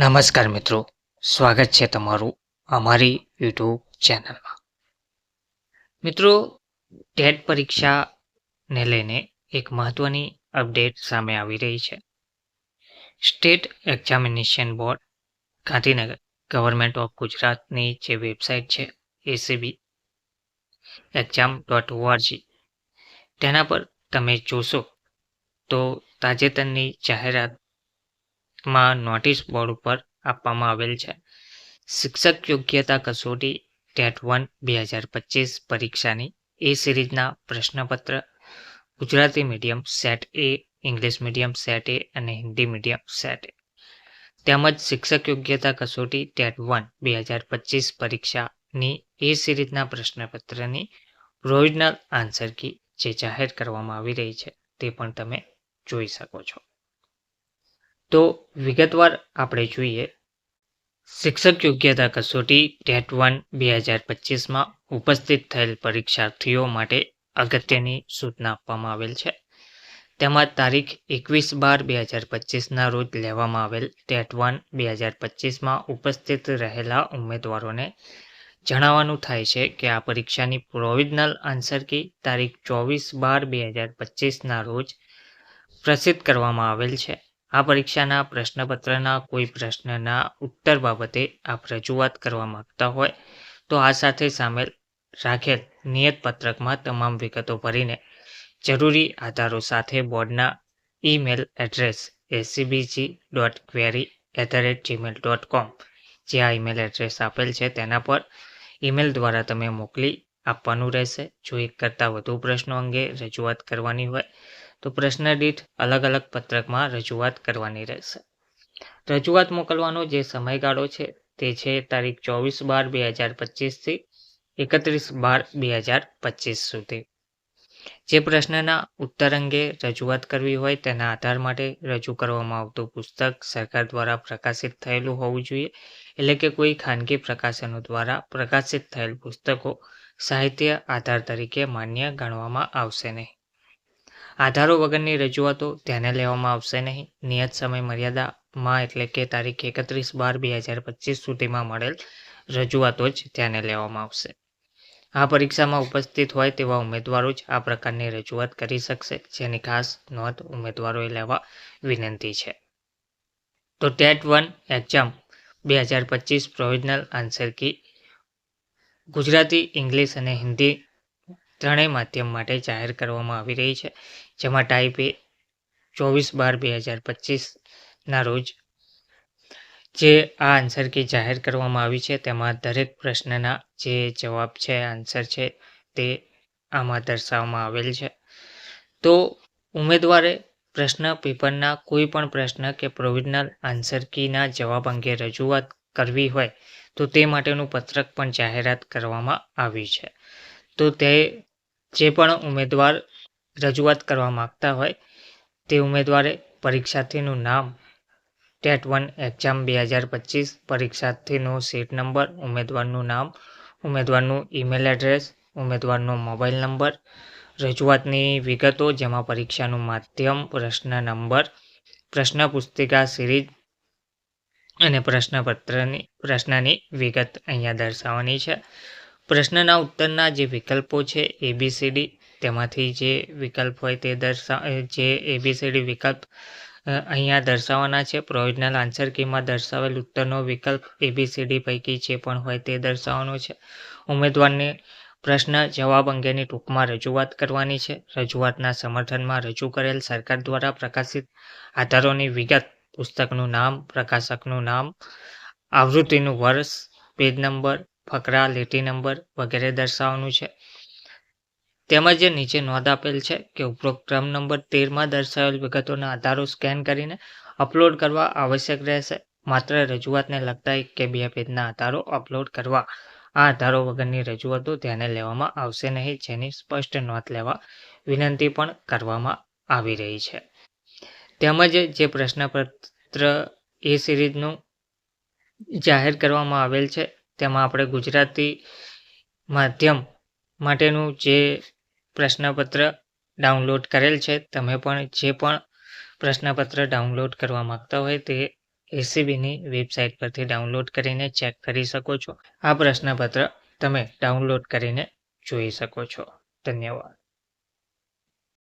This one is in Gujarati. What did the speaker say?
નમસ્કાર મિત્રો, સ્વાગત છે તમારું અમારી યુટ્યુબ ચેનલમાં. મિત્રો, ટેટ પરીક્ષાને લઈને એક મહત્વની અપડેટ સામે આવી રહી છે. State examination board, Gandhinagar, government of ગુજરાતની જે વેબસાઇટ છે એસીબી એક્ઝામ ડોટ ઓઆરજી તેના પર તમે જોશો તો તાજેતરની જાહેરાતમાં નોટિસ બોર્ડ ઉપર આપવામાં આવેલ છે. શિક્ષક યોગ્યતા કસોટી ટેટ વન બે હજાર પચીસ પરીક્ષાની એ સિરીઝના પ્રશ્નપત્ર, Gujarati medium set A, English medium set A અને હિન્દી મીડિયમ સેટ એ. તેમજ શિક્ષક યોગ્યતા કસોટી ટેટ વન બે હજાર પચીસ પરીક્ષાની એ સિરીઝના પ્રશ્નપત્રની પ્રોવિઝનલ આન્સર કી જે જાહેર કરવામાં આવી રહી છે તે પણ તમે જોઈ શકો છો. તો વિગતવાર આપણે જોઈએ. શિક્ષક યોગ્યતા કસોટી ટેટ વન બે હજાર પચીસમાં ઉપસ્થિત થયેલ પરીક્ષાર્થીઓ માટે અગત્યની સૂચના આપવામાં આવેલ છે. તેમાં તારીખ એકવીસ બાર બે હજાર પચીસના રોજ લેવામાં આવેલ ટેટ વન બે હજાર પચીસમાં ઉપસ્થિત રહેલા ઉમેદવારોને જણાવવાનું થાય છે કે આ પરીક્ષાની પ્રોવિઝનલ આન્સર કી તારીખ ચોવીસ બાર બે હજાર પચીસના રોજ પ્રસિદ્ધ કરવામાં આવેલ છે. આ પરીક્ષાના પ્રશ્નપત્રના કોઈ પ્રશ્નના ઉત્તર બાબતે આપ રજૂઆત કરવા માગતા હોય, તો આ સાથે સામેલ રાખેલ નિયત પત્રકમાં તમામ વિગતો ભરીને જરૂરી આધારો સાથે બોર્ડના email address ACBG dot query at the rate Gmail dot com જે આ ઈમેલ એડ્રેસ આપેલ છે, તેના પર ઈમેલ દ્વારા તમે મોકલી આપવાનું રહેશે. જો એક કરતાં વધુ પ્રશ્નો અંગે રજૂઆત કરવાની હોય, તો પ્રશ્ન દીઠ અલગ અલગ પત્રકમાં રજૂઆત કરવાની રહેશે. રજૂઆત મોકલવાનો જે સમયગાળો છે, તે છે તારીખ ચોવીસ બાર બે હજાર પચીસથી એકત્રીસ બાર બે હજાર પચીસ સુધી. જે પ્રશ્નના ઉત્તર અંગે રજૂઆત કરવી હોય, તેના આધાર માટે રજૂ કરવામાં આવતું પુસ્તક સરકાર દ્વારા પ્રકાશિત થયેલું હોવું જોઈએ. એટલે કે કોઈ ખાનગી પ્રકાશનો દ્વારા પ્રકાશિત થયેલ પુસ્તકો સાહિત્ય આધાર તરીકે માન્ય ગણવામાં આવશે નહીં. આધારો વગરની રજૂઆતો ધ્યાને લેવામાં આવશે નહીં. નિયત સમય મર્યાદામાં એટલે કે તારીખ એકત્રીસ બાર બે હજાર પચીસ સુધીમાં મળેલ રજૂઆતો જ ધ્યાને લેવામાં આવશે. આ પરીક્ષામાં ઉપસ્થિત હોય તેવા ઉમેદવારો જ આ પ્રકારની રજૂઆત કરી શકશે. જેની ખાસ નોંધ ઉમેદવારોએ લેવા વિનંતી છે. તો ટેટ વન એક્ઝામ બે હજાર પચીસ provisional answer key Gujarati, English અને હિન્દી ત્રણેય માધ્યમ માટે જાહેર કરવામાં આવી રહી છે, જેમાં ટાઈપ ચોવીસ બાર બે હજાર પચીસના રોજ જે આ આન્સર કી જાહેર કરવામાં આવી છે, તેમાં દરેક પ્રશ્નના જે જવાબ છે આન્સર છે, તે આમાં દર્શાવવામાં આવેલ છે. તો ઉમેદવારે પ્રશ્ન પેપરના કોઈ પણ પ્રશ્ન કે પ્રોવિઝનલ આન્સર કીના જવાબ અંગે રજૂઆત કરવી હોય, તો તે માટેનું પત્રક પણ જાહેરાત કરવામાં આવી છે. તો તે જે પણ ઉમેદવાર રજૂઆત કરવા માગતા હોય, તે ઉમેદવારે પરીક્ષાર્થીનું નામ, ટેટ વન એક્ઝામ બે હજાર પચીસ, પરીક્ષાર્થીનો સીટ નંબર, ઉમેદવારનું નામ, ઉમેદવારનું ઈમેલ એડ્રેસ, ઉમેદવારનો મોબાઈલ નંબર, રજૂઆતની વિગતો, જેમાં પરીક્ષાનું માધ્યમ, પ્રશ્ન નંબર, પ્રશ્ન પુસ્તિકા સિરીઝ અને પ્રશ્નપત્રની, પ્રશ્નની વિગત અહીંયા દર્શાવવાની છે. પ્રશ્નના ઉત્તરના જે વિકલ્પો છે એબીસીડી તેમાંથી જે વિકલ્પ હોય તે દર્શા જે એબીસીડી વિકલ્પ અહીંયા દર્શાવવાના છે. પ્રોવિઝનલ આન્સર કીમાં દર્શાવેલ ઉત્તરનો વિકલ્પ એબીસીડી પૈકી જે પણ હોય તે દર્શાવવાનો છે. ઉમેદવારને પ્રશ્ન જવાબ અંગેની ટૂંકમાં રજૂઆત કરવાની છે. રજૂઆતના સમર્થનમાં રજૂ કરેલ સરકાર દ્વારા પ્રકાશિત આધારોની વિગત પુસ્તકનું નામ, પ્રકાશકનું નામ, આવૃત્તિનું વર્ષ, પેજ નંબર, ફકરા, લીટી નંબર વગેરે દર્શાવવાનું છે. તેમજ નીચે નોંધ આપેલ છે કે ઉપરોક્ત ક્રમ નંબર તેરમાં દર્શાવેલ વિગતોના આધારો સ્કેન કરીને અપલોડ કરવા આવશ્યક રહેશે. માત્ર રજૂઆતને લગતા એક કે બે પેજના આધારો અપલોડ કરવા. આ આધારો વગરની રજૂઆતો ધ્યાને લેવામાં આવશે નહીં, જેની સ્પષ્ટ નોંધ લેવા વિનંતી પણ કરવામાં આવી રહી છે. તેમજ જે પ્રશ્નપત્ર એ સિરીઝનું જાહેર કરવામાં આવેલ છે, તેમાં આપણે ગુજરાતી માધ્યમ માટેનું જે પ્રશ્નપત્ર ડાઉનલોડ કરેલ છે, તમે પણ જે પણ પ્રશ્નપત્ર ડાઉનલોડ કરવા માગતા હોય તે એસીબીની વેબસાઇટ પરથી ડાઉનલોડ કરીને ચેક કરી શકો છો. આ પ્રશ્નપત્ર તમે ડાઉનલોડ કરીને જોઈ શકો છો. ધન્યવાદ.